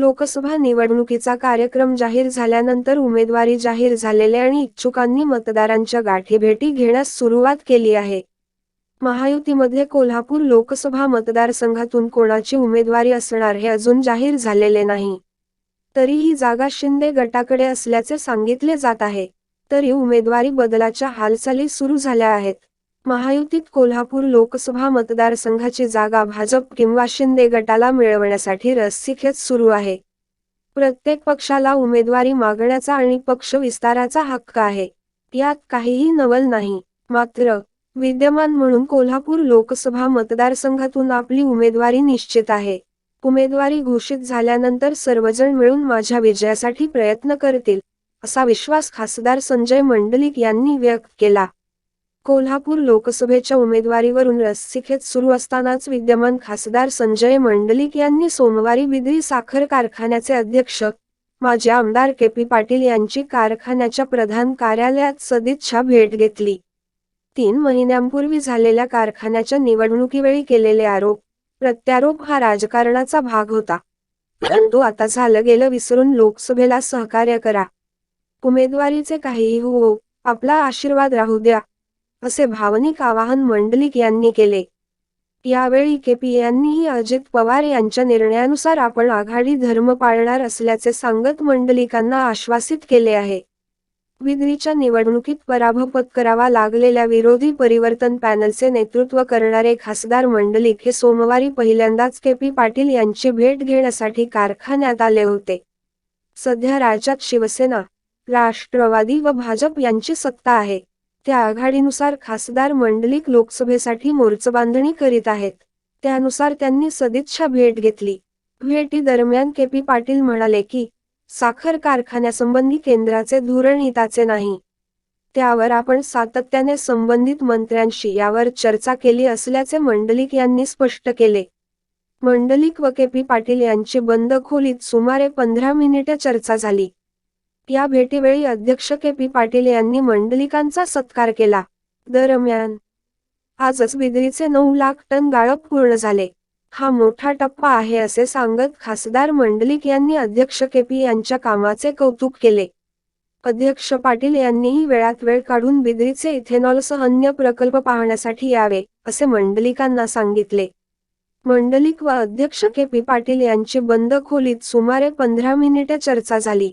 लोकसभा निवडणुकीचा कार्यक्रम जाहीर झाल्यानंतर उमेदवारी जाहीर झालेले आणि इच्छुकांनी मतदारांच्या गाठीभेटी घेण्यास सुरुवात केली आहे. महायुतीमध्ये कोल्हापूर लोकसभा मतदारसंघातून कोणाची उमेदवारी असणार हे अजून जाहीर झालेले नाही. तरी ही जागा शिंदे गटाकडे असल्याचे सांगितले जात आहे. तरी उमेदवारी बदलाच्या हालचाली सुरू झाल्या आहेत. महायुतीत कोल्हापूर लोकसभा मतदारसंघाची जागा भाजप किंवा शिंदे गटाला मिळवण्यासाठी रस्सीखेच सुरू आहे. प्रत्येक पक्षाला उमेदवारी मागण्याचा आणि पक्ष विस्ताराचा हक्क आहे. यात काहीही नवल नाही. मात्र विद्यमान म्हणून कोल्हापूर लोकसभा मतदारसंघातून आपली उमेदवारी निश्चित आहे. उमेदवारी घोषित झाल्यानंतर सर्वजण मिळून माझ्या विजयासाठी प्रयत्न करतील असा विश्वास खासदार संजय मंडलिक यांनी व्यक्त केला. कोल्हापूर लोकसभेच्या उमेदवारीवरून रस्सीखेच सुरू असतानाच विद्यमान खासदार संजय मंडलिक यांनी सोमवारी बिद्री साखर कारखान्याचे अध्यक्ष माजी आमदार के पी पाटील यांची कारखान्याच्या प्रधान कार्यालयात सदिच्छा भेट घेतली. तीन महिन्यांपूर्वी झालेल्या कारखान्याच्या निवडणुकीवेळी केलेले आरोप प्रत्यारोप हा राजकारणाचा भाग होता. परंतु आता झालं गेलं विसरून लोकसभेला सहकार्य करा. उमेदवारीचे काहीही हो आपला आशीर्वाद राहू द्या. असे भावनिक आवाहन मंडलिक यांनी केले. यावेळी केपी यांनीही अजित पवार यांच्या निर्णयानुसार आपण आघाडी धर्म पाळणार असल्याचे सांगत मंडलिकांना आश्वासित केले आहे. विद्रीच्या निवडणुकीत पराभव पत्करावा लागलेल्या विरोधी परिवर्तन पॅनलचे नेतृत्व करणारे खासदार मंडलिक हे सोमवारी पहिल्यांदाच के पी पाटील यांची भेट घेण्यासाठी कारखान्यात आले होते. सध्या राज्यात शिवसेना राष्ट्रवादी व भाजप यांची सत्ता आहे. त्या आघाडीनुसार खासदार मंडलिक लोकसभेसाठी मोर्चबांधणी करीत आहेत. त्यानुसार त्यांनी सदिच्छा भेट घेतली. भेटी दरम्यान के पी पाटील म्हणाले की साखर कारखान्यासंबंधी केंद्राचे धोरण हिताचे नाही. त्यावर आपण सातत्याने संबंधित मंत्र्यांशी यावर चर्चा केली असल्याचे मंडलिक यांनी स्पष्ट केले. मंडलिक व के पी पाटील यांची बंद खोलीत सुमारे पंधरा मिनिटे चर्चा झाली. या भेटीवेळी अध्यक्ष के पी पाटील यांनी मंडलिकांचा सत्कार केला. दरम्यान आजच बिद्रीचे नऊ लाख टन गाळप पूर्ण झाले. हा मोठा टप्पा आहे असे सांगत खासदार मंडलिक यांनी अध्यक्ष के पी यांच्या कामाचे कौतुक केले. अध्यक्ष पाटील यांनीही वेळात वेळ काढून बिद्रीचे इथेनॉलसह अन्य प्रकल्प पाहण्यासाठी यावे असे मंडलिकांना सांगितले. मंडलिक व अध्यक्ष के पी पाटील यांची बंद खोलीत सुमारे पंधरा मिनिटे चर्चा झाली.